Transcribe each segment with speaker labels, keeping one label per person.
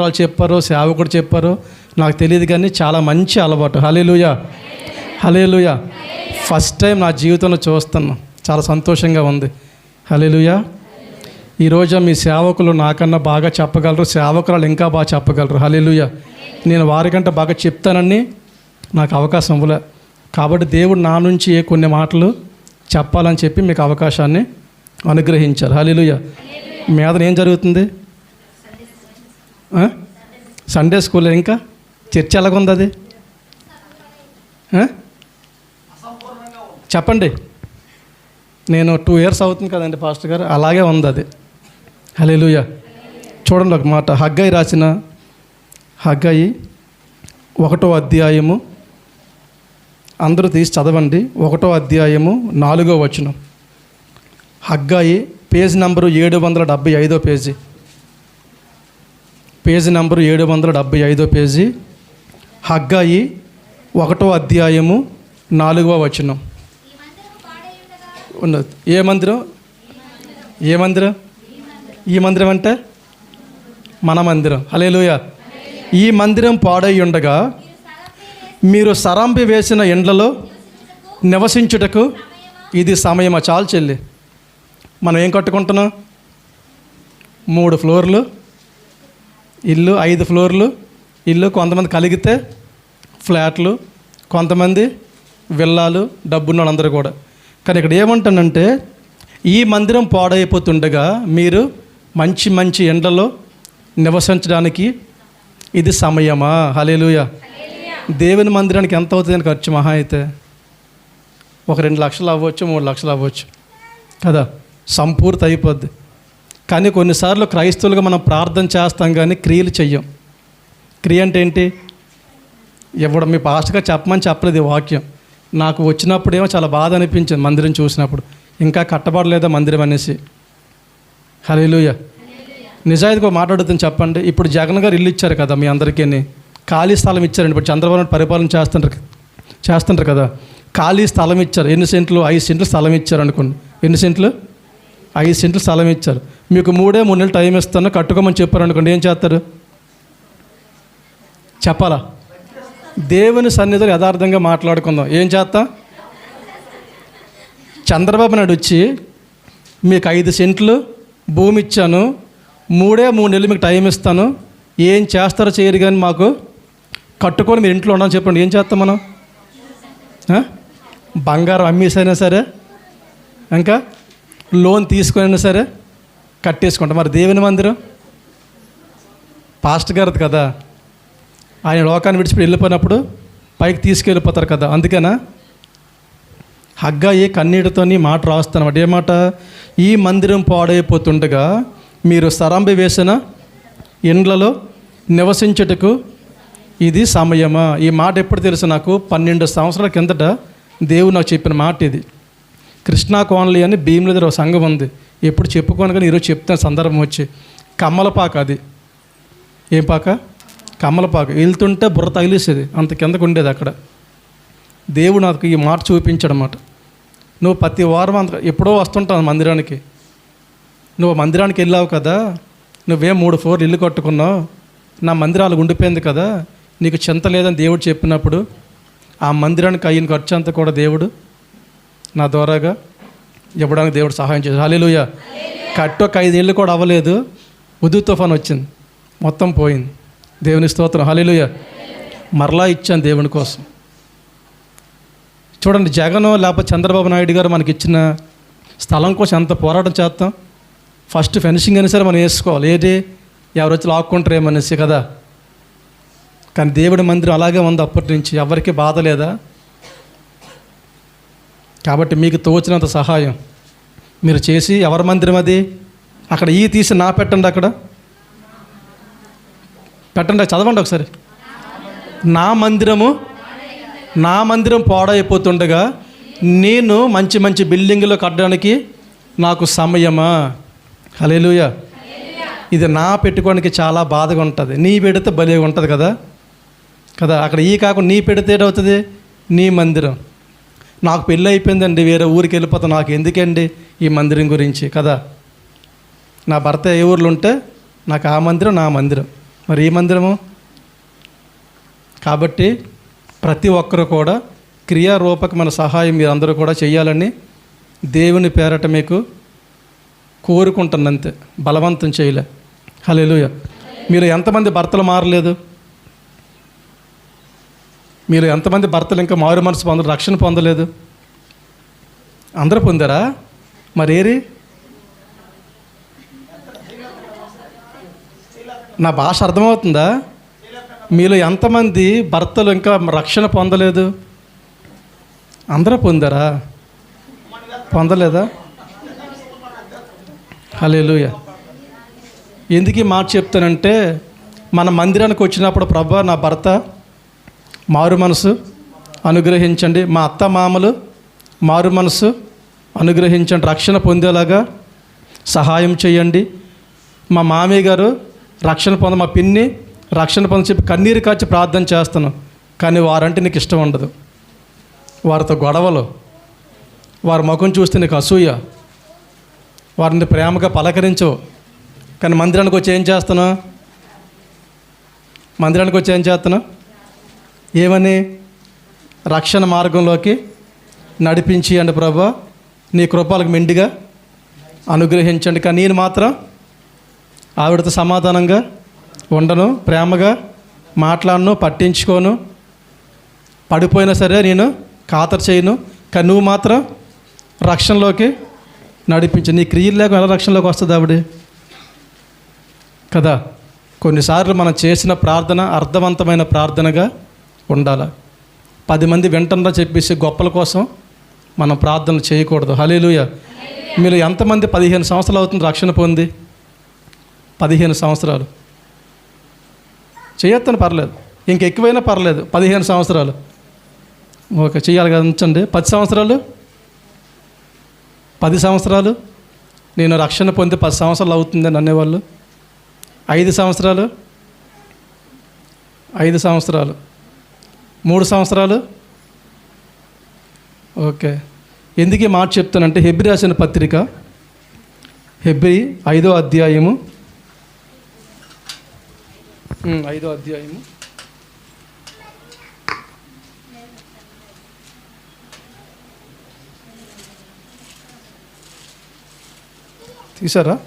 Speaker 1: వాళ్ళు చెప్పారో సేవకుడు చెప్పారో నాకు తెలియదు కానీ చాలా మంచి అలవాటు. హలేలుయా హలేలుయా ఫస్ట్ టైం నా జీవితంలో చూస్తున్నా. చాలా సంతోషంగా ఉంది. హలేలుయా ఈరోజు మీ సేవకులు నాకన్నా బాగా చెప్పగలరు సేవకురాలు ఇంకా బాగా చెప్పగలరు. హలేలుయా నేను వారికంటే బాగా చెప్తానని నాకు అవకాశం ఇవ్వలే. కాబట్టి దేవుడు నా నుంచి ఏ కొన్ని మాటలు చెప్పాలని చెప్పి మీకు అవకాశాన్ని అనుగ్రహించారు. హలేలుయా మీద ఏం జరుగుతుంది? సండే స్కూల్ ఇంకా? చర్చ ఎలాగుంది అది? చెప్పండి. నేను టూ ఇయర్స్ అవుతుంది కదండి పాస్టర్ గారు. అలాగే ఉంది అది. హలేలుయ చూడండి ఒక మాట. హగ్గాయి రాసిన హగ్గాయి ఒకటో అధ్యాయము. అందరూ తీసి చదవండి. ఒకటో అధ్యాయము నాలుగో వచనం. హగ్గాయి పేజ్ నంబరు ఏడు వందల డెబ్బై ఐదో పేజీ పేజీ నంబరు ఏడు వందల డెబ్బై ఐదో పేజీ. హగ్గాయి ఒకటో అధ్యాయము నాలుగవ వచనం. ఉన్నది. ఏ మందిరం? ఏ మందిరం? ఈ మందిరం అంటే మన మందిరం. హలేలుయ ఈ మందిరం పాడై ఉండగా మీరు సరంపి వేసిన ఎండ్లలో నివసించుటకు ఇది సమయమా? చాలు చెల్లి. మనం ఏం కట్టుకుంటున్నాం? మూడు ఫ్లోర్లు. ఇల్లు ఐదు ఫ్లోర్లు. ఇల్లు కొంతమంది కలిగితే ఫ్లాట్లు కొంతమంది విల్లాలు డబ్బున్న వాళ్ళందరూ కూడా. కానీ ఇక్కడ ఏమంటానంటే ఈ మందిరం పాడైపోతుండగా మీరు మంచి మంచి ఎండలో నివసించడానికి ఇది సమయమా? హలేలుయ దేవుని మందిరానికి ఎంత అవుతుందని ఖర్చు మహా అయితే? ఒక రెండు లక్షలు అవ్వచ్చు మూడు లక్షలు అవ్వచ్చు. కదా? సంపూర్తి అయిపోద్ది. కానీ కొన్నిసార్లు క్రైస్తవులుగా మనం ప్రార్థన చేస్తాం కానీ క్రియలు చెయ్యం. క్రియ అంటే ఏంటి? ఇవ్వడం మీ పాస్ట్గా చెప్పమని చెప్పలేదు వాక్యం. నాకు వచ్చినప్పుడేమో చాలా బాధ అనిపించింది మందిరం చూసినప్పుడు. ఇంకా కట్టబడలేదా మందిరం అనేసి? హలేలుయ నిజాయితీగా మాట్లాడుతుంది చెప్పండి. ఇప్పుడు జగన్ గారు ఇల్లు ఇచ్చారు కదా మీ అందరికీ ఖాళీ స్థలం ఇచ్చారండి. ఇప్పుడు చంద్రబాబు పరిపాలన చేస్తుంటారు చేస్తుంటారు కదా. ఖాళీ స్థలం ఇచ్చారు. ఎన్ని సెంట్లు? ఐదు సెంట్లు స్థలం ఇచ్చారు అనుకోండి. ఎన్ని సెంట్లు? ఐదు సెంట్లు స్థలం ఇచ్చారు. మీకు మూడే మూడు నెలలు టైం ఇస్తాను కట్టుకోమని చెప్పారు అనుకోండి ఏం చేస్తారు? చెప్పాలా? దేవుని సన్నిధిలో యథార్థంగా మాట్లాడుకుందాం. ఏం చేస్తా? చంద్రబాబు నాయుడు వచ్చి మీకు ఐదు సెంట్లు భూమి ఇచ్చాను మూడే మూడు నెలలు మీకు టైం ఇస్తాను ఏం చేస్తారో చేయరు కానీ మాకు కట్టుకొని మీరు ఇంట్లో ఉండని చెప్పండి. ఏం చేస్తాం మనం? బంగారం అమ్మేసైనా సరే ఇంకా లోన్ తీసుకున్నా సరే కట్టేసుకుంటాం. మరి దేవుని మందిరం? పాస్ట్ గారిది కదా. ఆయన లోకాన్ని విడిచిపెట్టి వెళ్ళిపోయినప్పుడు పైకి తీసుకెళ్ళిపోతారు కదా. అందుకేనా? హగ్గాయి కన్నీటితోని మాట రాస్తున్నమాట ఏ మాట? ఈ మందిరం పాడైపోతుండగా మీరు సరంబి వేసిన ఇండ్లలో నివసించుటకు ఇది సమయమా? ఈ మాట ఎప్పుడు తెలుసు నాకు? పన్నెండు సంవత్సరాల కిందట దేవుడు నాకు చెప్పిన మాట ఇది. కృష్ణా కోనలి అని భీముల దగ్గర ఒక సంఘం ఉంది. ఎప్పుడు చెప్పుకోను కానీ ఈరోజు చెప్తాను సందర్భం వచ్చి కమ్మలపాక అది. ఏం పాక? కమ్మలపాక వెళ్తుంటే బుర్ర తగిలేసేది. అంత కిందకు ఉండేది అక్కడ. దేవుడు నాకు ఈ మాట చూపించడమాట నువ్వు ప్రతి వారం అంత ఎప్పుడో వస్తుంటావు మందిరానికి. నువ్వు మందిరానికి వెళ్ళావు కదా. నువ్వేం మూడు ఫ్లోర్లు ఇల్లు కట్టుకున్నావు. నా మందిరాలు ఉండిపోయింది కదా. నీకు చింత లేదని దేవుడు చెప్పినప్పుడు ఆ మందిరానికి అయిన ఖర్చు అంతా కూడా దేవుడు నా ద్వారాగా ఇవ్వడానికి దేవుడు సహాయం చేశారు హాలేలుయ కట్టు ఒక ఐదేళ్ళు కూడా అవ్వలేదు. ఉదు తుఫాన్ వచ్చింది. మొత్తం పోయింది. దేవుని స్తోత్రం. హాలేలుయ మరలా ఇచ్చాను దేవుని కోసం. చూడండి జగన్ లేకపోతే చంద్రబాబు నాయుడు గారు మనకి ఇచ్చిన స్థలం కోసం ఎంత పోరాటం చేస్తాం? ఫస్ట్ ఫెన్సింగ్ అయినా సరే మనం వేసుకోవాలి. ఏది? ఎవరు వచ్చి లాక్కుంటారేమనేసి కదా. కానీ దేవుడి మందిరం అలాగే ఉంది అప్పటి నుంచి. ఎవరికి బాధ లేదా? కాబట్టి మీకు తోచినంత సహాయం. మీరు చేసి ఎవరి మందిరం అది? అక్కడ ఈ తీసి నా పెట్టండి అక్కడ. పెట్టండి చదవండి ఒకసారి. నా మందిరము నా మందిరం పాడైపోతుండగా నేను మంచి మంచి బిల్డింగ్లో కట్టడానికి నాకు సమయమా? హలేలుయ ఇది నా పెట్టుకోవడానికి చాలా బాధగా ఉంటుంది. నీ పెడితే భలేగా ఉంటుంది కదా. కదా అక్కడ ఈ కాకుండా నీ పెడితే ఏటవుతుంది నీ మందిరం. నాకు పెళ్ళి అయిపోయిందండి వేరే ఊరికి వెళ్ళిపోతా నాకు ఎందుకండి ఈ మందిరం గురించి కదా నా భర్త ఏ ఊర్లో ఉంటే నాకు ఆ మందిరం నా మందిరం. మరి ఈ మందిరము? కాబట్టి ప్రతి ఒక్కరు కూడా క్రియారూపకమైన సహాయం మీరు అందరూ కూడా చేయాలని దేవుని పేరట మీకు కోరుకుంటున్నంతే బలవంతం చేయలే. హలో మీరు ఎంతమంది భర్తలు మారలేదు? మీరు ఎంతమంది భర్తలు ఇంకా మారు మనసు పొంద రక్షణ పొందలేదు? అందరూ పొందారా? మరేరి? నా భాష అర్థమవుతుందా? మీలో ఎంతమంది భర్తలు ఇంకా రక్షణ పొందలేదు? అందరూ పొందారా? పొందలేదా? హలేలుయ ఎందుకు ఈ మాట చెప్తానంటే మన మందిరానికి వచ్చినప్పుడు ప్రభా నా భర్త మారు మనసు అనుగ్రహించండి. మా అత్త మామలు మారు మనసు అనుగ్రహించండి. రక్షణ పొందేలాగా సహాయం చేయండి. మా మామయ్య గారు రక్షణ పొంద మా పిన్ని రక్షణ పొంద చెప్పి కన్నీరు కాచి ప్రార్థన చేస్తాను. కానీ వారంటే నీకు ఇష్టం ఉండదు. వారితో గొడవలు వారి ముఖం చూస్తే నీకు అసూయ వారిని ప్రేమగా పలకరించవు. కానీ మందిరానికి వచ్చి ఏం చేస్తాను? మందిరానికి వచ్చి ఏం చేస్తున్నావు ఏమని? రక్షణ మార్గంలోకి నడిపించి అండి ప్రభా. నీ కృపాలకు మెండిగా అనుగ్రహించండి. కానీ నేను మాత్రం ఆవిడతో సమాధానంగా ఉండను ప్రేమగా మాట్లాడను పట్టించుకోను. పడిపోయినా సరే నేను ఖాతరు చేయను. కానీ నువ్వు మాత్రం రక్షణలోకి నడిపించు. నీ క్రియలు లేక ఎలా రక్షణలోకి వస్తుంది ఆవిడ? కదా. కొన్నిసార్లు మనం చేసిన ప్రార్థన అర్థవంతమైన ప్రార్థనగా ఉండాలి? పది మంది వెంటనే చెప్పేసి గొప్పల కోసం మనం ప్రార్థన చేయకూడదు. హలేలుయ మీరు ఎంతమంది పదిహేను సంవత్సరాలు అవుతుంది రక్షణ పొంది? పదిహేను సంవత్సరాలు. చేయొత్తని పర్లేదు. ఇంక ఎక్కువైనా పర్లేదు. పదిహేను సంవత్సరాలు. ఓకే చేయాలి కదా ఉంచండి. పది సంవత్సరాలు? పది సంవత్సరాలు? నేను రక్షణ పొంది పది సంవత్సరాలు అవుతుందని అనేవాళ్ళు? ఐదు సంవత్సరాలు? ఐదు సంవత్సరాలు. మూడు సంవత్సరాలు? ఓకే. ఎందుకు మాట చెప్తానంటే హెబ్రి రాసిన పత్రిక హెబ్రి ఐదో అధ్యాయము. ఐదో అధ్యాయము. తీసారా?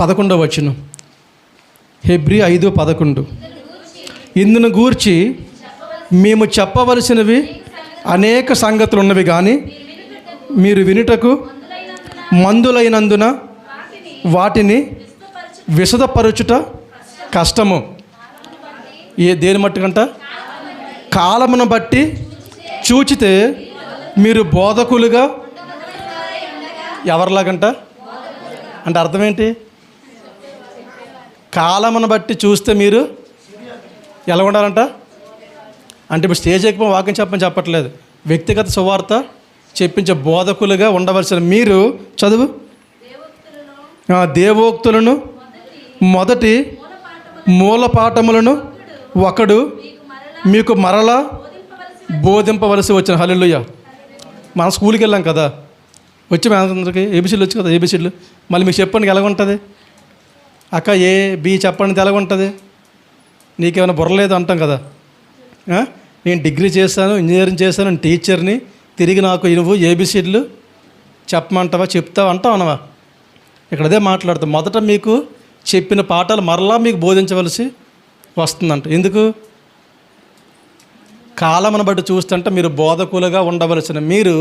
Speaker 1: పదకొండవ వచనం. హెబ్రి ఐదు పదకొండు. ఇందును గూర్చి మేము చెప్పవలసినవి అనేక సంగతులు ఉన్నవి కానీ మీరు వినుటకు మందులైనందున వాటిని విశదపరచుట కష్టము. ఏ దేని మట్టుకంట? కాలమును బట్టి చూచితే మీరు బోధకులుగా ఎవరిలాగంట? అంటే అర్థం ఏంటి కాలమును బట్టి చూస్తే మీరు ఎలా ఉండాలంట? అంటే ఇప్పుడు స్టేజ్ ఎక్కిపోయి వాక్యం చెప్పని చెప్పట్లేదు. వ్యక్తిగత సువార్త చెప్పించే బోధకులుగా ఉండవలసిన మీరు చదువు? దేవోక్తులను మొదటి మూల పాఠములను ఒకడు మీకు మరలా బోధింపవలసి వచ్చిన. హల్లెలూయ. మన స్కూల్కి వెళ్ళాం కదా. వచ్చి మన అందరికి వచ్చి కదా ఏబిసీలు. మళ్ళీ మీకు చెప్పండి ఎలాగుంటుంది అక్క ఏ బి చెప్పండి ఎలాగుంటుంది ఉంటుంది? నీకేమైనా బుర్రలేదు అంటాం కదా. నేను డిగ్రీ చేశాను ఇంజనీరింగ్ చేశాను టీచర్ని. తిరిగి నాకు నువ్వు ఏబిసిడ్లు చెప్పమంటావా చెప్తావా అంటావు అనవా? ఇక్కడ అదే మాట్లాడుతాం మొదట మీకు చెప్పిన పాఠాలు మరలా మీకు బోధించవలసి వస్తుందంట. ఎందుకు? కాలమును బట్టి చూస్తుంటే మీరు బోధకులుగా ఉండవలసిన మీరు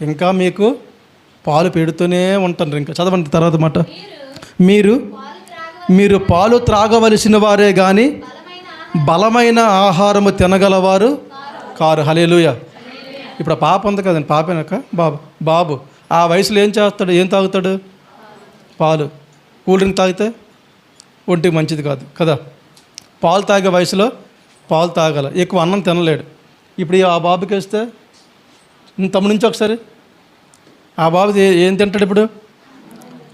Speaker 1: ఇంకా మీకు పాలు పెడుతూనే ఉంటారు. ఇంకా చదవండి తర్వాత మాట. మీరు? మీరు పాలు త్రాగవలసిన వారే కానీ బలమైన ఆహారము తినగలవారు కారు. హలేలుయ ఇప్పుడు పాప ఉంది కదండి పాపేనక్క బాబు బాబు. ఆ వయసులో ఏం చేస్తాడు ఏం తాగుతాడు? పాలు. కూల్ డ్రింక్ తాగితే ఒంటికి మంచిది కాదు కదా? పాలు తాగే వయసులో పాలు తాగల. ఎక్కువ అన్నం తినలేడు. ఇప్పుడు ఆ బాబుకి వేస్తే ఇంత తమ్ముడు నుంచి ఒకసారి ఆ బాబు ఏం తింటాడు ఇప్పుడు?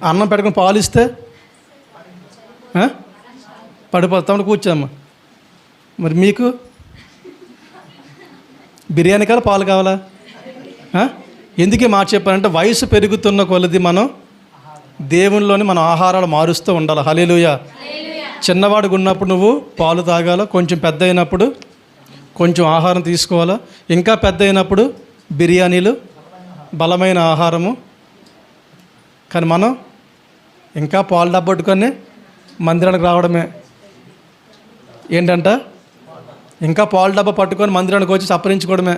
Speaker 1: అన్నం పెట్టుకుని పాలు ఇస్తే పడిపోతామని తమ్ముడు కూర్చోమ్మా. మరి మీకు? బిర్యానీ కావాలా పాలు కావాలా? ఎందుకే ఎందుకు మాట చెప్పానంటే వయసు పెరుగుతున్న కొలది మనం దేవునిలోని మన ఆహారాలు మారుస్తూ ఉండాలి. హలేలుయ చిన్నవాడికి ఉన్నప్పుడు నువ్వు పాలు తాగాల? కొంచెం పెద్ద అయినప్పుడు కొంచెం ఆహారం తీసుకోవాలా? ఇంకా పెద్ద అయినప్పుడు బిర్యానీలు బలమైన ఆహారము. కానీ మనం ఇంకా పాలు డబ్బట్టుకొని మందిరానికి రావడమే. ఏంటంట? ఇంకా పాలు డబ్బా పట్టుకొని మందిరానికి వచ్చి సప్పరించుకోవడమే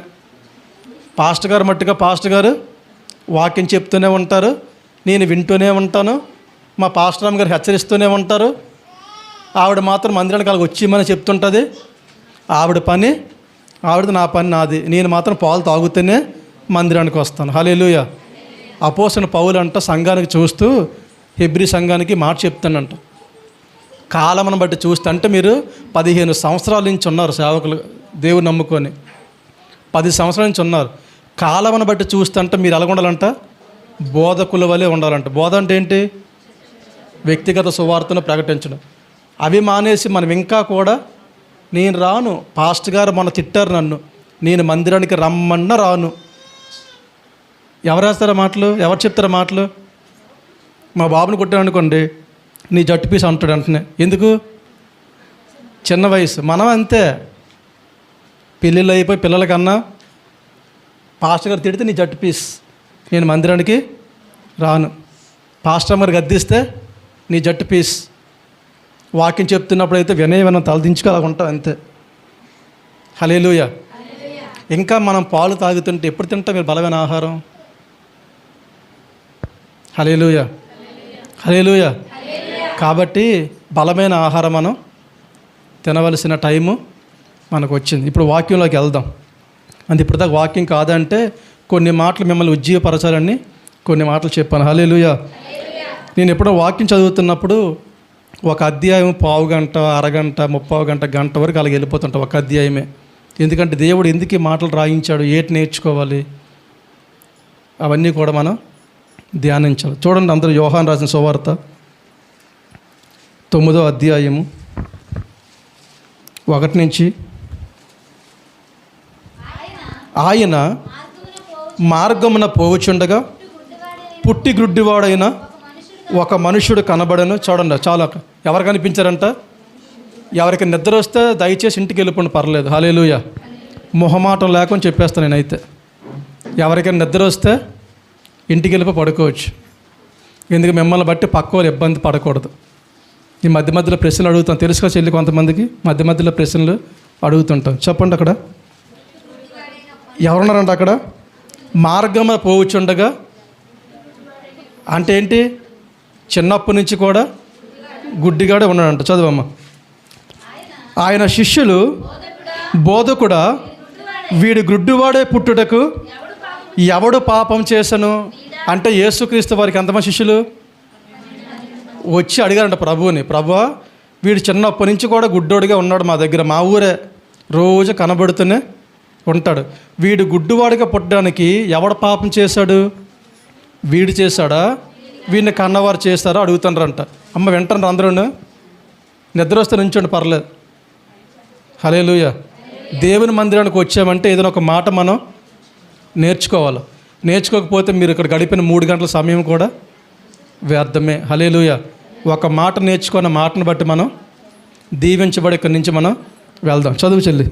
Speaker 1: పాస్టర్ గారు మట్టుగా పాస్టర్ గారు వాక్యం చెప్తూనే ఉంటారు. నేను వింటూనే ఉంటాను. మా పాస్టర్ అమ్మ గారు హెచ్చరిస్తూనే ఉంటారు. ఆవిడ మాత్రం మందిరానికి అలాగ వచ్చిమని చెప్తుంటుంది. ఆవిడ పని ఆవిడది నా పని నాది. నేను మాత్రం పాలు తాగుతూనే మందిరానికి వస్తాను. హలేలుయ అపోసిన పౌలు అంట సంఘానికి చూస్తూ హెబ్రి సంఘానికి మాట చెప్తానంట. కాలమును బట్టి చూస్తే అంటే మీరు పదిహేను సంవత్సరాల నుంచి ఉన్నారు సేవకులు దేవుని నమ్ముకొని. పది సంవత్సరాల నుంచి ఉన్నారు. కాలమును బట్టి చూస్తే అంటే మీరు ఎలా ఉండాలంట? బోధకుల వలె ఉండాలంట. బోధ అంటే ఏంటి? వ్యక్తిగత సువార్తను ప్రకటించడం. అవి మానేసి మనం ఇంకా కూడా నేను రాను పాస్ట్ గారు మన తిట్టారు నన్ను. నేను మందిరానికి రమ్మన్న రాను. ఎవరు వేస్తారా మాటలు? ఎవరు చెప్తారా మాటలు? మా బాబుని కొట్టామనుకోండి నీ జట్టు పీస్ అంటాడు వెంటనే. ఎందుకు? చిన్న వయసు. మనం అంతే. పెళ్ళిళ్ళు అయిపోయి పిల్లలకన్నా పాస్టర్ గారు తిడితే నీ జట్టు పీస్. నేను మందిరానికి రాను. పాస్టర్ గారు గద్దిస్తే నీ జట్టు పీస్. వాక్యం చెప్తున్నప్పుడు అయితే వినయ వినం తలదించుకోలేక ఉంటాం అంతే. హలేలుయ ఇంకా మనం పాలు తాగుతుంటే ఎప్పుడు తింటాం మీరు బలమైన ఆహారం? హలేలుయ హలేలుయ కాబట్టి బలమైన ఆహారం మనం తినవలసిన టైము మనకు వచ్చింది ఇప్పుడు వాక్యంలోకి వెళ్దాం. అంత ఇప్పుడు దాకా వాక్యం కాదంటే కొన్ని మాటలు మిమ్మల్ని ఉజ్జీవపరచాలని కొన్ని మాటలు చెప్పాను. హలేలుయ నేను ఎప్పుడో వాక్యం చదువుతున్నప్పుడు ఒక అధ్యాయం పావు గంట అరగంట ముప్పావు గంట గంట వరకు అలాగ వెళ్ళిపోతుంటా ఒక అధ్యాయమే. ఎందుకంటే దేవుడు ఎందుకు మాటలు రాయించాడు ఏటి నేర్చుకోవాలి? అవన్నీ కూడా మనం ధ్యానించాలి. చూడండి అందరూ యోహాన్ రాసిన సువార్త. తొమ్మిదో అధ్యాయము ఒకటి నుంచి ఆయన మార్గమున పోవచుండగా పుట్టి గ్రుడ్డివాడైన ఒక మనుషుడు కనబడను. చూడండి చాలా ఎవరు కనిపించారంట? ఎవరికి నిద్ర వస్తే దయచేసి ఇంటికి వెళ్ళిపోండి పర్లేదు. హలేలుయ మొహమాటం లేకుండా చెప్పేస్తాను నేనైతే. ఎవరికైనా నిద్ర వస్తే ఇంటికి వెళ్ళిపో పడుకోవచ్చు. ఎందుకు? మిమ్మల్ని బట్టి పక్క వాళ్ళు ఇబ్బంది పడకూడదు. ఈ మధ్య మధ్యలో ప్రశ్నలు అడుగుతాం. తెలుసుకో చెల్లి కొంతమందికి? మధ్య మధ్యలో ప్రశ్నలు అడుగుతుంటాం. చెప్పండి అక్కడ. ఎవరున్నారంట అక్కడ? మార్గమ పోవచ్చుండగా అంటే ఏంటి? చిన్నప్పటి నుంచి కూడా గుడ్డిగాడే ఉన్నాడంట. చదువమ్మ. ఆయన శిష్యులు బోధకుడా వీడు గుడ్డివాడే పుట్టుటకు ఎవడు పాపం చేశాను అంటే యేసుక్రీస్తు వారికి ఎంతమంది శిష్యులు? వచ్చి అడిగారంట ప్రభువుని ప్రభు వీడు చిన్నప్పటి నుంచి కూడా గుడ్డోడిగా ఉన్నాడు మా దగ్గర మా ఊరే. రోజు కనబడుతూనే ఉంటాడు. వీడు గుడ్డువాడిగా పుట్టడానికి ఎవడు పాపం చేశాడు? వీడు చేశాడా? వీడిని కన్నవారు చేస్తారో? అడుగుతున్నారంట అమ్మ వింటారు అందరూ నిద్ర వస్తే నుంచండి పర్లేదు హలే దేవుని మందిరానికి వచ్చామంటే ఏదైనా ఒక మాట మనం నేర్చుకోవాలి. నేర్చుకోకపోతే మీరు ఇక్కడ గడిపిన మూడు గంటల సమయం కూడా వ్యర్థమే. హలేలుయ ఒక మాట నేర్చుకున్న మాటను బట్టి మనం దీవించబడి ఇక్కడి నుంచి మనం వెళ్దాం. చదువు చెల్లి.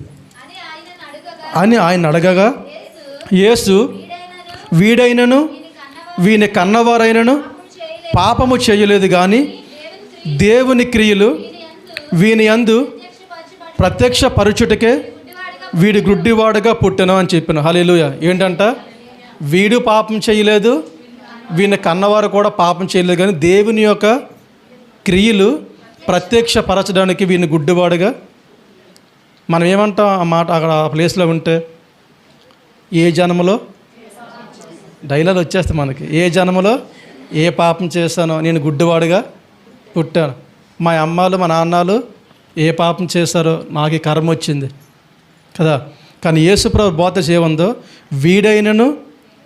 Speaker 1: అని ఆయన అడగగా యేసు వీడైనను వీని కన్నవారైనను పాపము చేయలేదు కానీ దేవుని క్రియలు వీని అందు ప్రత్యక్ష పరుచుటకే వీడి గుడ్డివాడుగా పుట్టను అని చెప్పాను. హలేలుయ ఏంటంట? వీడు పాపం చేయలేదు వీని కన్నవారు కూడా పాపం చేయలేదు కానీ దేవుని యొక్క క్రియలు ప్రత్యక్షపరచడానికి వీడిని వీని గుడ్డివాడుగా. మనం ఏమంటాం ఆ మాట అక్కడ ఆ ప్లేస్లో ఉంటే? ఏ జన్మలో? డైలాగ్ వచ్చేస్తాయి మనకి. ఏ జన్మలో? ఏ పాపం చేశానో? నేను గుడ్డివాడుగా పుట్టాను. మా అమ్మాలు మా నాన్నలు ఏ పాపం చేశారో నాకు కర్మ వచ్చింది. కదా? కానీ యేసుప్రభు బోధ చేయవందో వీడైనను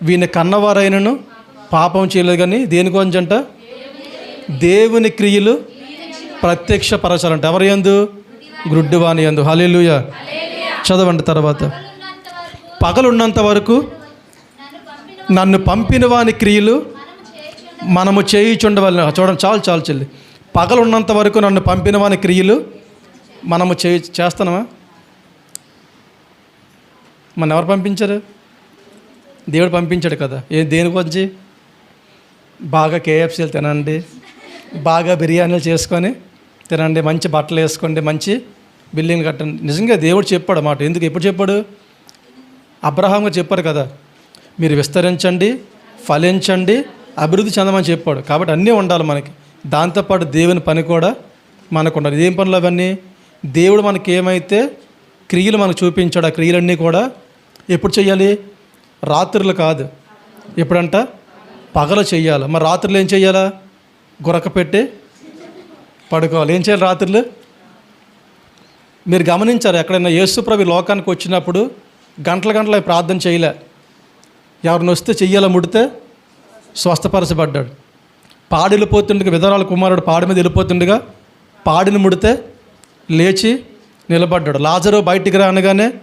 Speaker 1: వీని కన్నవారైనను పాపం చేయలేదు కానీ దేని గురించి దేవుని క్రియలు ప్రత్యక్ష పరచాలంట. ఎవరు ఎందు గుడ్డివాణి ఎందు హలేలుయ చదవండి తర్వాత. పగలున్నంత వరకు నన్ను పంపిన వాని క్రియలు మనము చేయుచుండవలన. చూడండి చాలు చాలు చెల్లి. పగలు ఉన్నంత వరకు నన్ను పంపిన వాని క్రియలు మనము చే చేస్తున్నామా? మన ఎవరు పంపించారు? దేవుడు పంపించాడు కదా. ఏ దేని గురించి? బాగా కేఎఫ్సీలు తినండి. బాగా బిర్యానీలు చేసుకొని తినండి మంచి బట్టలు వేసుకోండి మంచి బిల్డింగ్ కట్టండి. నిజంగా దేవుడు చెప్పాడు మాట. ఎందుకు? ఎప్పుడు చెప్పాడు? అబ్రహాంగా చెప్పారు కదా మీరు విస్తరించండి ఫలించండి అభివృద్ధి చెందమని చెప్పాడు. కాబట్టి అన్నీ ఉండాలి మనకి. దాంతోపాటు దేవుని పని కూడా మనకు ఉండాలి. ఏం పనులు అవన్నీ? దేవుడు మనకి ఏమైతే క్రియలు మనకు చూపించాడు ఆ క్రియలన్నీ కూడా ఎప్పుడు చేయాలి? రాత్రులు కాదు. ఎప్పుడంట? పగలు చేయాలి. మరి రాత్రులు ఏం చేయాలా? గురక పెట్టి పడుకోవాలి. ఏం చేయాలి రాత్రులు? మీరు గమనించారు ఎక్కడైనా యేసుప్రభు లోకానికి వచ్చినప్పుడు గంటల గంటల ప్రార్థన చేయలే. ఎవరిని వస్తే చెయ్యాల ముడితే స్వస్థపరచబడ్డాడు. పాడి వెళ్ళిపోతుండగా విధరాల కుమారుడు పాడి మీద వెళ్ళిపోతుండగా పాడిని ముడితే లేచి నిలబడ్డాడు. లాజరు బయటికి రానగానే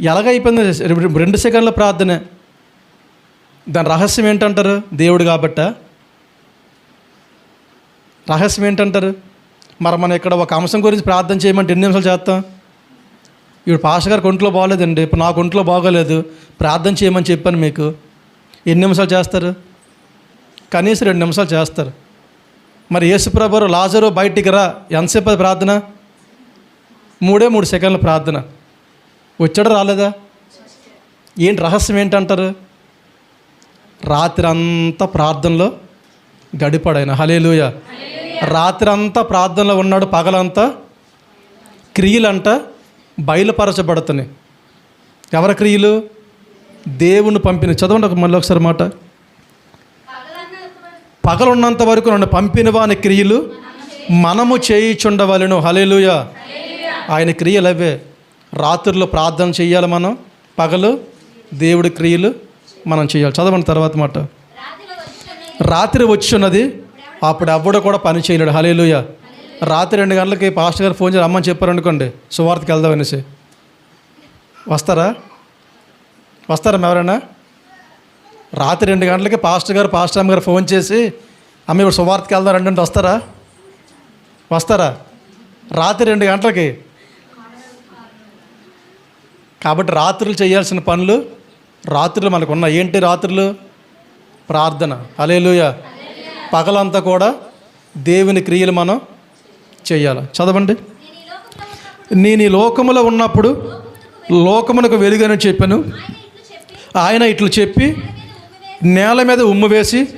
Speaker 1: ఎలాగైపోయింది? రెండు- సెకండ్ల ప్రార్థనే. దాని రహస్యం ఏంటంటారు? దేవుడు కాబట్టా రహస్యం ఏంటంటారు? మరి మనం ఇక్కడ ఒక అంశం గురించి ప్రార్థన చేయమంటే ఎన్ని నిమిషాలు చేస్తాం? ఇప్పుడు పాష గారికి ఒంట్లో బాగోలేదండి. ఇప్పుడు నాకు ఒంట్లో బాగోలేదు. ప్రార్థన చేయమని చెప్పాను మీకు. ఎన్ని నిమిషాలు చేస్తారు? కనీసం రెండు నిమిషాలు చేస్తారు. మరి యేసుప్రభు లాజరు బయటికి రా. ఎంతసేపు ప్రార్థన? మూడే మూడు సెకండ్ల ప్రార్థన. వచ్చాడు రాలేదా? ఏంటి రహస్యం ఏంటంటారు? రాత్రి అంతా ప్రార్థనలో గడిపాడు హలేలుయ రాత్రి అంతా ప్రార్థనలో ఉన్నాడు పగలంతా క్రియలంట బయలుపరచబడుతున్నాయి. ఎవరి క్రియలు? దేవుని పంపిన. చదవండి ఒక మళ్ళీ ఒకసారి మాట. పగలున్నంత వరకు నన్ను పంపిన వాని క్రియలు మనము చేయిచుండవలను. హలేలుయ ఆయన క్రియలు అవే. రాత్రుల్లో ప్రార్థన చేయాలి మనం. పగలు దేవుడి క్రియలు మనం చేయాలి. చదవండి తర్వాత మాట. రాత్రి వచ్చున్నది. అప్పుడు ఎవడు కూడా పని చేయలేడు. హలేలుయ రాత్రి రెండు గంటలకి పాస్టర్ గారు ఫోన్ చేసి అమ్మని చెప్పారు అనుకోండి. సువార్తకి వెళ్దాం అనేసి. వస్తారా? వస్తారా ఎవరైనా? రాత్రి రెండు గంటలకి పాస్టర్ గారు పాస్టర్ అమ్మ గారు ఫోన్ చేసి అమ్మ ఇప్పుడు సువార్తకి వెళ్దాం రండి వస్తారా? వస్తారా? రాత్రి రెండు గంటలకి? కాబట్టి రాత్రులు చేయాల్సిన పనులు రాత్రులు మనకు ఉన్నాయి. ఏంటి రాత్రులు? ప్రార్థన. అలేలుయ పగలంతా కూడా దేవుని క్రియలు మనం చేయాలి. చదవండి. నేను ఈ లోకములో ఉన్నప్పుడు లోకమునకు వెలుగని చెప్పాను. ఆయన ఇట్లు చెప్పి నేల మీద ఉమ్ము వేసి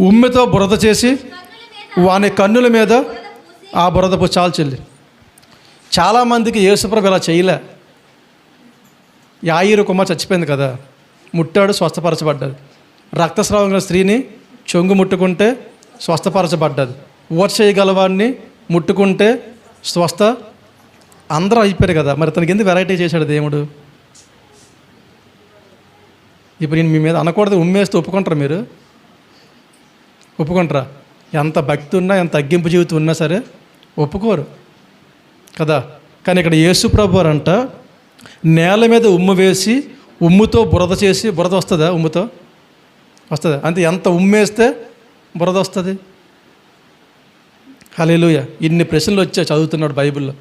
Speaker 1: ఉమ్మితో బురద చేసి వాని కన్నుల మీద ఆ బురద పూ- చాలు చెల్లి చాలామందికి యేసుప్రభు ఇలా చేయలే. యాయిరు కుమార్ చచ్చిపోయింది కదా. ముట్టాడు స్వస్థపరచబడ్డాడు. రక్తస్రావం గల స్త్రీని చెంగు ముట్టుకుంటే స్వస్థపరచబడ్డది. ఓట్ చేయగలవాడిని ముట్టుకుంటే స్వస్థ అందరూ అయిపోయారు కదా. మరి తనకి ఎందుకు వెరైటీ చేశాడు దేవుడు? ఇప్పుడు నేను మీ మీద అనకూడదు ఉమ్మేస్తే ఒప్పుకుంటారా మీరు? ఒప్పుకుంటారా? ఎంత భక్తి ఉన్నా ఎంత తగ్గింపు జీవితం ఉన్నా సరే ఒప్పుకోరు కదా. కానీ ఇక్కడ యేసు ప్రభు అంట నేల మీద ఉమ్ము వేసి ఉమ్ముతో బురద చేసి బురద వస్తుందా ఉమ్ముతో? వస్తుంది. అంతే ఎంత ఉమ్మేస్తే బురద వస్తుంది హలేలుయ ఇన్ని ప్రశ్నలు వచ్చాయి చదువుతున్నాడు బైబిల్లో.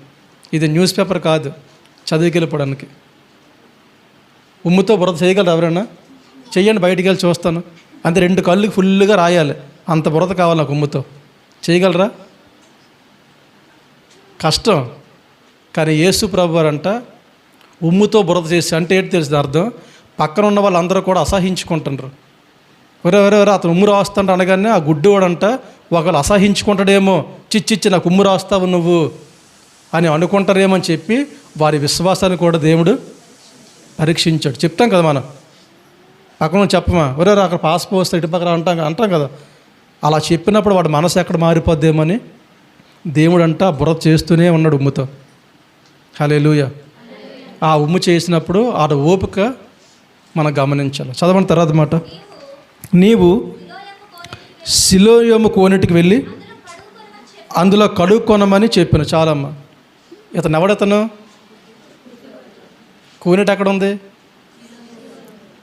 Speaker 1: ఇది న్యూస్ పేపర్ కాదు. చదివికెళ్ళిపోవడానికి ఉమ్ముతో బురద చేయగలరు ఎవరైనా? చెయ్యండి బయటికి వెళ్ళి చూస్తాను. అంతే రెండు కళ్ళు ఫుల్గా రాయాలి. అంత బురద కావాలి నాకు ఉమ్ముతో. చేయగలరా? కష్టం. కానీ యేసు ప్రభు అంట ఉమ్ముతో బురద చేసి అంటే ఏంటి తెలిసింది అర్థం? పక్కన ఉన్న వాళ్ళందరూ కూడా అసహించుకుంటున్నారు ఒరే ఒరే ఒరే అతను ఉమ్ము రాస్తుంట అనగానే ఆ గుడ్డివాడంట ఒకళ్ళు అసహించుకుంటాడేమో చిచ్చిచ్చి నాకు ఉమ్ము రాస్తావు నువ్వు అని అనుకుంటారేమో అని చెప్పి వారి విశ్వాసాన్ని కూడా దేవుడు పరీక్షించాడు. చెప్తాం కదా మనం. పక్కన చెప్పమా? ఒరే అక్కడ పాస్ పోస్తే ఇటు పక్కన అంటాం అంటాం కదా. అలా చెప్పినప్పుడు వాడు మనసు ఎక్కడ మారిపోద్దేమని దేవుడు అంట బుర్ర చేస్తూనే ఉన్నాడు ఉమ్ముతో. హలేలుయ ఆ ఉమ్ము చేసినప్పుడు ఆడ ఓపిక మనం గమనించాలి. చదవని తర్వాత మాట. నీవు శిలోయము కోనేటికి వెళ్ళి అందులో కడుక్కొనమని చెప్పాను చాలమ్మ. ఇతను ఎవడతను? కోనేటి ఎక్కడ ఉంది?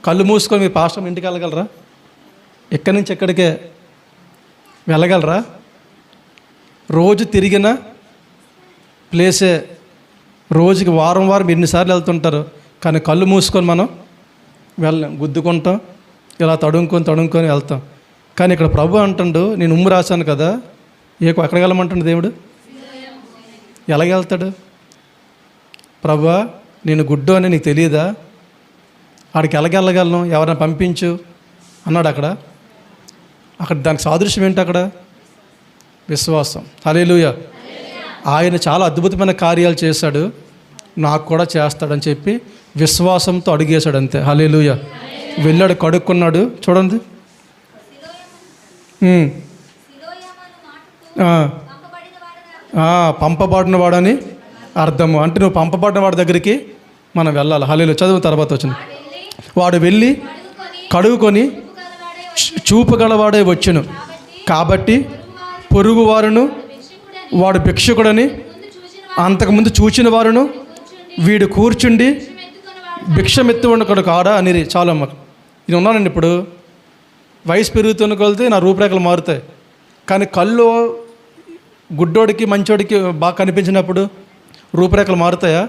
Speaker 1: కళ్ళు మూసుకొని మీ పాశ్రం ఇంటికి వెళ్ళగలరా? ఎక్కడి నుంచి ఎక్కడికే? వెళ్ళగలరా? రోజు తిరిగిన ప్లేసే. రోజుకి వారం వారం ఎన్నిసార్లు వెళ్తుంటారు. కానీ కళ్ళు మూసుకొని మనం వెళ్ళాం గుద్దుకుంటాం. ఇలా తడుముకొని తడుముకొని వెళ్తాం. కానీ ఇక్కడ ప్రభు అంటుండు నేను ఉమ్ము రాశాను కదా ఏ ఎక్కడికి వెళ్ళమంటుండు దేవుడు? ఎలాగెళ్తాడు ప్రభా నేను గుడ్డు అని నీకు తెలియదా ఆడికి ఎలాగెళ్ళగలను ఎవరైనా పంపించు? అన్నాడు అక్కడ. అక్కడ దానికి సాదృశ్యం ఏంటి అక్కడ? విశ్వాసం. హలేలుయ ఆయన చాలా అద్భుతమైన కార్యాలు చేశాడు. నాకు కూడా చేస్తాడని చెప్పి విశ్వాసంతో అడిగేశాడు అంతే. హలేలుయ వెళ్ళాడు కడుక్కున్నాడు. చూడండి. పంపబడిన వాడని అర్థము. అంటే నువ్వు పంపబడిన వాడి దగ్గరికి మనం వెళ్ళాలి. హలేలు చదువు తర్వాత వచ్చింది. వాడు వెళ్ళి కడుగుకొని చూపగలవాడే చూపు గలవాడే వచ్చును. కాబట్టి పొరుగు వారును వాడు భిక్షకుడని అంతకుముందు చూచిన వారును వీడు కూర్చుండి భిక్షమెత్తు ఉండకడు కాడా అని చాలమ్మ. నేను ఉన్నానండి ఇప్పుడు. వయసు పెరుగుతున్న కొలితే నా రూపురేఖలు మారుతాయి. కానీ కళ్ళు గుడ్డోడికి మంచోడికి బాగా కనిపించినప్పుడు రూపురేఖలు మారుతాయా?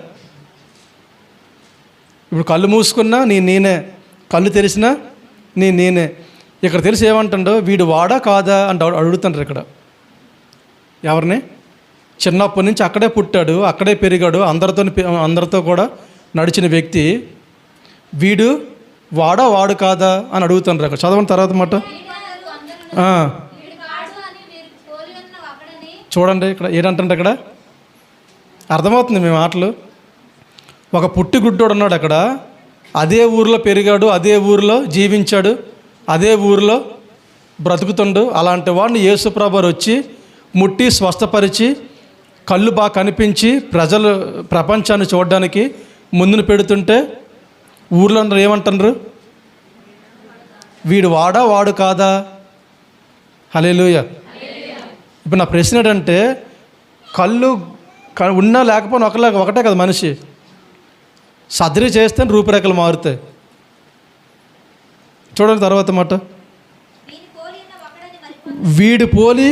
Speaker 1: ఇప్పుడు కళ్ళు మూసుకున్నా నీ నేనే. కళ్ళు తెరిచినా నీ నేనే. ఇక్కడ తెలిసి ఏమంటాడో వీడు వాడా కాదా అని అడుగుతాడు అడుగుతుంటారు ఇక్కడ. ఎవరిని? చిన్నప్పటి నుంచి అక్కడే పుట్టాడు అక్కడే పెరిగాడు అందరితో అందరితో కూడా నడిచిన వ్యక్తి. వీడు వాడా వాడు కాదా అని అడుగుతాను అక్కడ. చదవని తర్వాత మాట. చూడండి ఇక్కడ ఏంటంటే ఇక్కడ అర్థమవుతుంది మీ మాటలు. ఒక పుట్టి గుడ్డోడు ఉన్నాడు అక్కడ. అదే ఊరిలో పెరిగాడు అదే ఊరిలో జీవించాడు అదే ఊరిలో బ్రతుకుతుండు. అలాంటి వాడిని యేసుప్రభు వచ్చి ముట్టి స్వస్థపరిచి కళ్ళు బాగా కనిపించి ప్రజలు ప్రపంచాన్ని చూడడానికి ముందును పెడుతుంటే ఊర్లో అందరూ ఏమంటున్నారు? వీడు వాడా వాడు కాదా? హలేలుయ ఇప్పుడు నా ప్రశ్న ఏంటంటే కళ్ళు ఉన్నా లేకపోయినా ఒకలా ఒకటే కదా మనిషి. సర్జరీ చేస్తే రూపురేఖలు మారుతాయి. చూడండి తర్వాత మాట. వీడి పోలి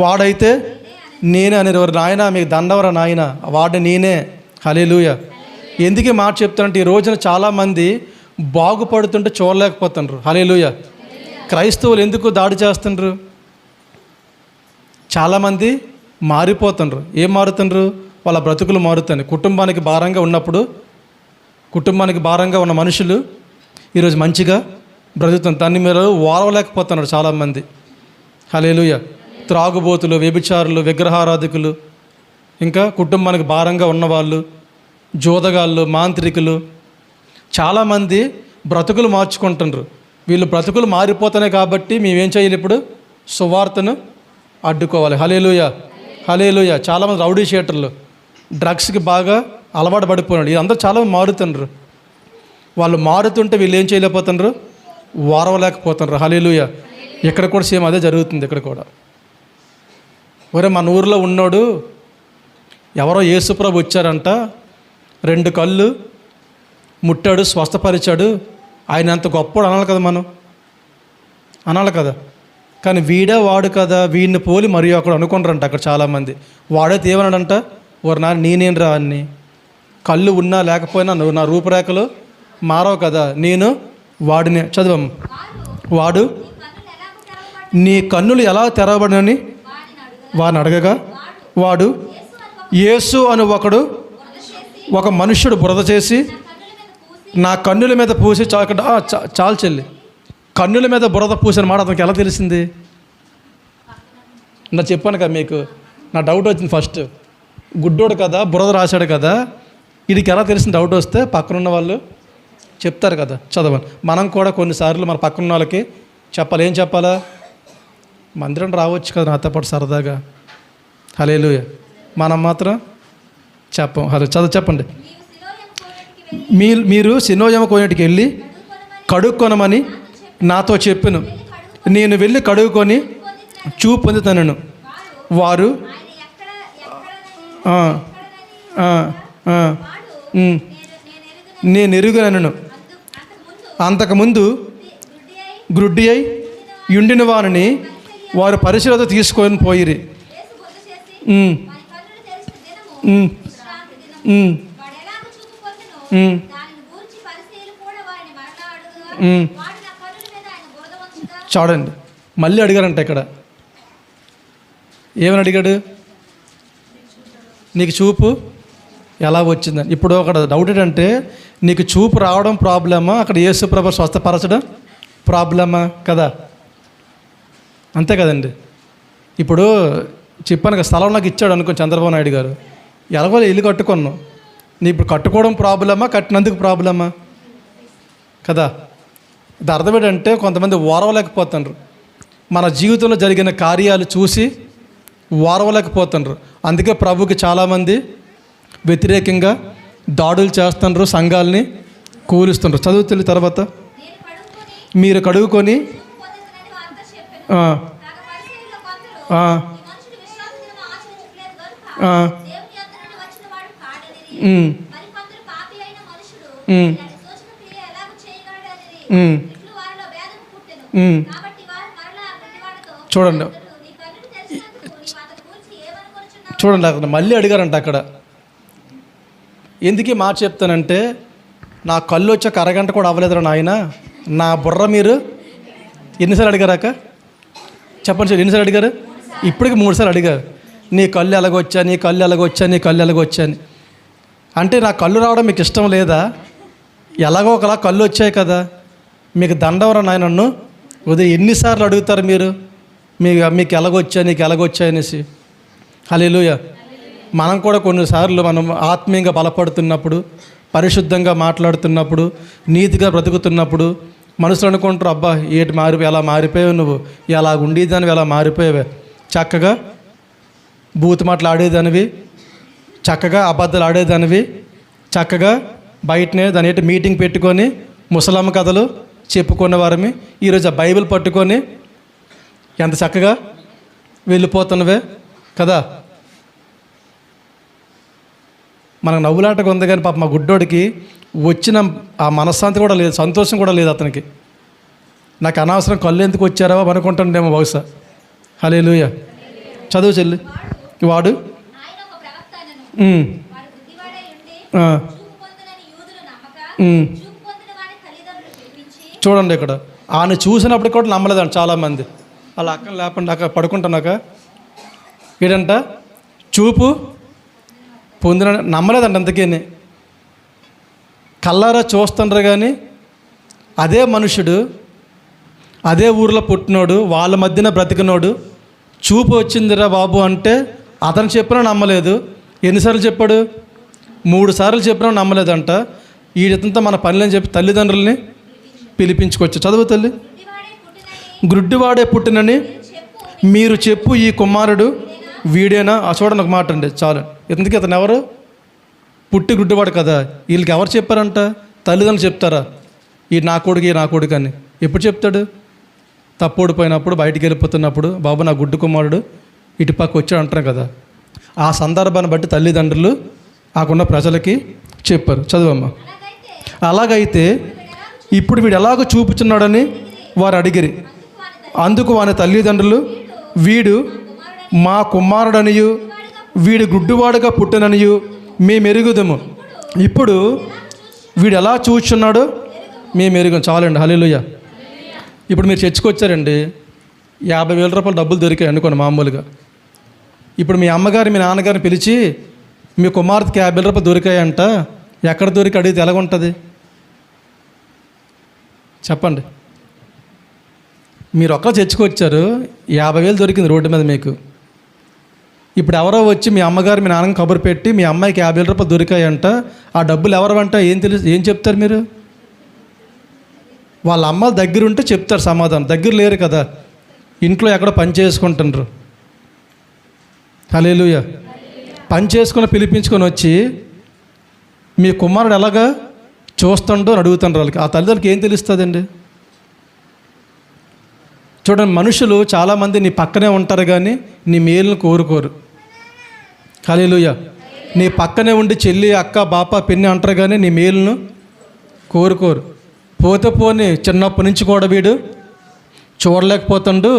Speaker 1: వాడైతే నేనే అనేవారు ఎవరు నాయన మీకు దండవర నాయన? వాడు నేనే. హలేలుయ ఎందుకు మాట చెప్తానంటే ఈ రోజున చాలామంది బాగుపడుతుంటే చూడలేకపోతుండ్రు. హలేలుయ క్రైస్తవులు ఎందుకు దాడి చేస్తుండ్రు? చాలామంది మారిపోతుండ్రు. ఏం మారుతుండ్రు? వాళ్ళ బ్రతుకులు మారుతాయి కుటుంబానికి భారంగా ఉన్నప్పుడు కుటుంబానికి భారంగా ఉన్న మనుషులు ఈరోజు మంచిగా బ్రతుకుతుంది దాన్ని మీరు వారవలేకపోతున్నారు చాలామంది. హలేలుయ త్రాగుబోతులు వ్యభిచారులు విగ్రహారాధికులు ఇంకా కుటుంబానికి భారంగా ఉన్నవాళ్ళు జోదగాళ్ళు మాంత్రికులు చాలామంది బ్రతుకులు మార్చుకుంటుండ్రు వీళ్ళు బ్రతుకులు మారిపోతున్నాయి కాబట్టి మేమేం చేయాలి ఇప్పుడు? సువార్తను అడ్డుకోవాలి. హలేలుయ హలేలుయ చాలామంది రౌడీ షీటర్లు డ్రగ్స్కి బాగా అలవాటు పడిపోయినాడు అందరూ చాలా మారుతుండ్రు వాళ్ళు మారుతుంటే వీళ్ళు ఏం చేయలేకపోతున్నారు? ఓరవలేకపోతున్నారు హలేలుయ ఇక్కడ కూడా సేమ్ అదే జరుగుతుంది ఇక్కడ కూడా. ఒరే మన ఊర్లో ఉన్నోడు ఎవరో యేసుప్రభు వచ్చారంట. రెండు కళ్ళు ముట్టాడు స్వస్థపరిచాడు. ఆయన అంత గొప్పడు అనాలి కదా మనం. అనాలి కదా. కానీ వీడే వాడు కదా వీడిని పోలి మరియు అక్కడ అనుకుంటారంట అక్కడ చాలామంది. వాడైతే ఏమన్నాడంట? ఓరు నా నేనేం రా అన్ని? కళ్ళు ఉన్నా లేకపోయినా నువ్వు నా రూపురేఖలు మారవు కదా. నేను వాడిని చదివాం వాడు నీ కన్నులు ఎలా తెరవబడినని వాడిని అడగగా వాడు యేసు అని ఒకడు ఒక మనుష్యుడు బురద చేసి నా కన్నుల మీద పూసి చా- చాలు చెల్లి. కన్నుల మీద బురద పూసిన మాట అతనికి ఎలా తెలిసింది? నా చెప్పాను కదా మీకు. నా డౌట్ వచ్చింది ఫస్ట్. గుడ్డోడు కదా బురద రాశాడు కదా వీడికి ఎలా తెలిసిన డౌట్ వస్తే పక్కనున్న వాళ్ళు చెప్తారు కదా చదవని మనం కూడా కొన్నిసార్లు మన పక్కన వాళ్ళకి చెప్పాలి. ఏం చెప్పాలా? మందిరం రావచ్చు కదా నాతో పాటు సరదాగా. హలేలు మనం మాత్రం చెప్పం. హలో చదువు చెప్పండి. మీ మీరు సినోయమ కోనేటికి వెళ్ళి కడుక్కొనమని నాతో చెప్పాను. నేను వెళ్ళి కడుక్కొని చూ పొందుతాను వారు నేను ఎరుగునను. అంతకుముందు గ్రుడ్డి అయి యుండిన వారిని వారు పరిశీలత తీసుకొని పోయిరి. చూడండి. మళ్ళీ అడిగారంట ఇక్కడ. ఏమని అడిగాడు? నీకు చూపు ఎలా వచ్చిందని. ఇప్పుడు అక్కడ డౌట్ ఏంటంటే నీకు చూపు రావడం ప్రాబ్లమా? అక్కడ యేసుప్రభ స్వస్థపరచడం ప్రాబ్లమా? కదా. అంతే కదండి. ఇప్పుడు చెప్పాను స్థలం నాకు ఇచ్చాడు అనుకో చంద్రబాబు నాయుడు గారు. ఎలాగో ఇల్లు కట్టుకున్నాం. నీ ఇప్పుడు కట్టుకోవడం ప్రాబ్లమా కట్టినందుకు ప్రాబ్లమా? కదా. ఇది అర్థం ఏంటంటే కొంతమంది ఓరవలేకపోతున్నారు మన జీవితంలో జరిగిన కార్యాలు చూసి ఓరవలేకపోతున్నారు అందుకే ప్రభుకి చాలామంది వ్యతిరేకంగా దాడులు చేస్తున్నారు సంఘాలని కూలుస్తున్నారు చదువుతున్న తర్వాత మీరు కడుగుకొని చూడండి. చూడండి అక్కడ మళ్ళీ అడిగారంట అక్కడ. ఎందుకు మా మాట చెప్తానంటే నా కళ్ళు వచ్చాక అరగంట కూడా అవ్వలేదురా నాయన. నా బుర్ర మీరు ఎన్నిసార్లు అడిగారాక చెప్పండి సార్ ఎన్నిసార్లు అడిగారు? ఇప్పటికి మూడుసార్లు అడిగారు. నీ కళ్ళు ఎలాగొచ్చా నీ కళ్ళు ఎలాగొచ్చా నీ కళ్ళు ఎలాగొచ్చా అని. అంటే నా కళ్ళు రావడం మీకు ఇష్టం లేదా? ఎలాగో ఒకలా కళ్ళు వచ్చాయి కదా. మీకు దండవరం నాయన నన్ను? ఉదయం ఎన్నిసార్లు అడుగుతారు మీరు? మీకు మీకు ఎలాగొచ్చా నీకు ఎలాగొచ్చా అనేసి. హలేలుయ మనం కూడా కొన్నిసార్లు మనం ఆత్మీయంగా బలపడుతున్నప్పుడు పరిశుద్ధంగా మాట్లాడుతున్నప్పుడు నీతిగా బ్రతుకుతున్నప్పుడు మనుషులు అనుకుంటారు అబ్బా ఏటి మారి ఎలా మారిపోయావు నువ్వు? ఎలా ఉండేదానివి ఎలా మారిపోయావే? చక్కగా బూత్ మాటలు ఆడేదానివి చక్కగా అబద్ధాలు ఆడేదానివి చక్కగా బయటనే దాని ఏంటి మీటింగ్ పెట్టుకొని ముసలమ్మ కథలు చెప్పుకున్న వారమి ఈరోజు ఆ బైబిల్ పట్టుకొని ఎంత చక్కగా వెళ్ళిపోతున్నవే కదా? మనకు నవ్వులాటగా ఉంది కానీ పాప మా గుడ్డోడికి వచ్చిన ఆ మనశ్శాంతి కూడా లేదు సంతోషం కూడా లేదు అతనికి. నాకు అనవసరం కళ్ళు ఎందుకు వచ్చారో అనుకుంటాడేమో బహుశా. హలే చదువు చెల్లి. వాడు? చూడండి ఇక్కడ. ఆయన చూసినప్పుడు కూడా నమ్మలేదండి చాలామంది. అలా అక్కడ లేకుండా అక్కడ పడుకుంటున్నాక. ఏంటంట? చూపు పొందిన నమ్మలేదండి అందుకని. కల్లారా చూస్తుండ్రు కానీ అదే మనుషుడు అదే ఊర్లో పుట్టినోడు వాళ్ళ మధ్యన బ్రతికినోడు చూపు వచ్చిందిరా బాబు అంటే అతను చెప్పినా నమ్మలేదు. ఎన్నిసార్లు చెప్పాడు? మూడు సార్లు చెప్పినా నమ్మలేదంట. వీడితంతా మన పనులని చెప్పి తల్లిదండ్రుల్ని పిలిపించుకోవచ్చు చదువు తల్లి.
Speaker 2: గుడ్డివాడై పుట్టినని
Speaker 1: గ్రుడ్డివాడే పుట్టినని మీరు చెప్పు ఈ కుమారుడు వీడేనా? చూడండి ఒక మాట అండి చాలు. ఎందుకు ఇతను ఎవరు? పుట్టి గుడ్డివాడు కదా. వీళ్ళకి ఎవరు చెప్పారంట? తల్లిదండ్రులు చెప్తారా? ఈ నా కొడుకు ఈ నా కొడుకు అని. ఎప్పుడు చెప్తాడు? తప్పోడిపోయినప్పుడు బయటికి వెళ్ళిపోతున్నప్పుడు బాబు నా గుడ్డు కుమారుడు ఇటు పక్క వచ్చాడు అంటారు కదా. ఆ సందర్భాన్ని బట్టి తల్లిదండ్రులు ఆకున్న ప్రజలకి చెప్పారు. చదువమ్మా.
Speaker 2: అలాగైతే
Speaker 1: అలాగైతే ఇప్పుడు వీడు ఎలాగో చూపుచున్నాడని వారు అడిగిరి. అందుకు వాని తల్లిదండ్రులు వీడు మా కుమారుడనియు వీడు గుడ్డివాడుగా పుట్టననియు మేము ఎరుగుదము ఇప్పుడు వీడు ఎలా చూచున్నాడో మేము ఎరుగం చాలండి హలీలుయ్య ఇప్పుడు మీరు చర్చకొచ్చారండి యాభై వేల రూపాయలు డబ్బులు దొరికాయి అనుకోండి మామూలుగా. ఇప్పుడు మీ అమ్మగారు మీ నాన్నగారిని పిలిచి మీ కుమార్తెకి యాభై వేల రూపాయలు దొరికాయంట ఎక్కడ దొరికి అడిగితే ఎలాగుంటుంది? చెప్పండి. మీరు ఒక్క చర్చకొచ్చారు యాభై వేలు దొరికింది రోడ్డు మీద మీకు. ఇప్పుడు ఎవరో వచ్చి మీ అమ్మగారు మీ నాన్నకి కబురు పెట్టి మీ అమ్మాయికి యాభై వేల రూపాయలు దొరికాయంట ఆ డబ్బులు ఎవరవంట? ఏం తెలుసు ఏం చెప్తారు మీరు? వాళ్ళ అమ్మ దగ్గర ఉంటే చెప్తారు సమాధానం. దగ్గర లేరు కదా. ఇంట్లో ఎక్కడో పని చేసుకుంటుండ్రు. హలేలుయ పని చేసుకుని పిలిపించుకొని వచ్చి మీ కుమారుడు ఎలాగా చూస్తుండో అని అడుగుతుండ్రు వాళ్ళకి. ఆ తల్లిదండ్రులకి ఏం తెలుస్తుందండి? చూడండి మనుషులు చాలామంది నీ పక్కనే ఉంటారు కానీ నీ మేలును కోరుకోరు. హలేలుయ నీ పక్కనే ఉండి చెల్లి అక్క బాప పిన్ని అంటారు కానీ నీ మేలును కోరుకోరు. పోతే పోని చిన్నప్పటి నుంచి కూడా వీడు చూడలేకపోతుండు.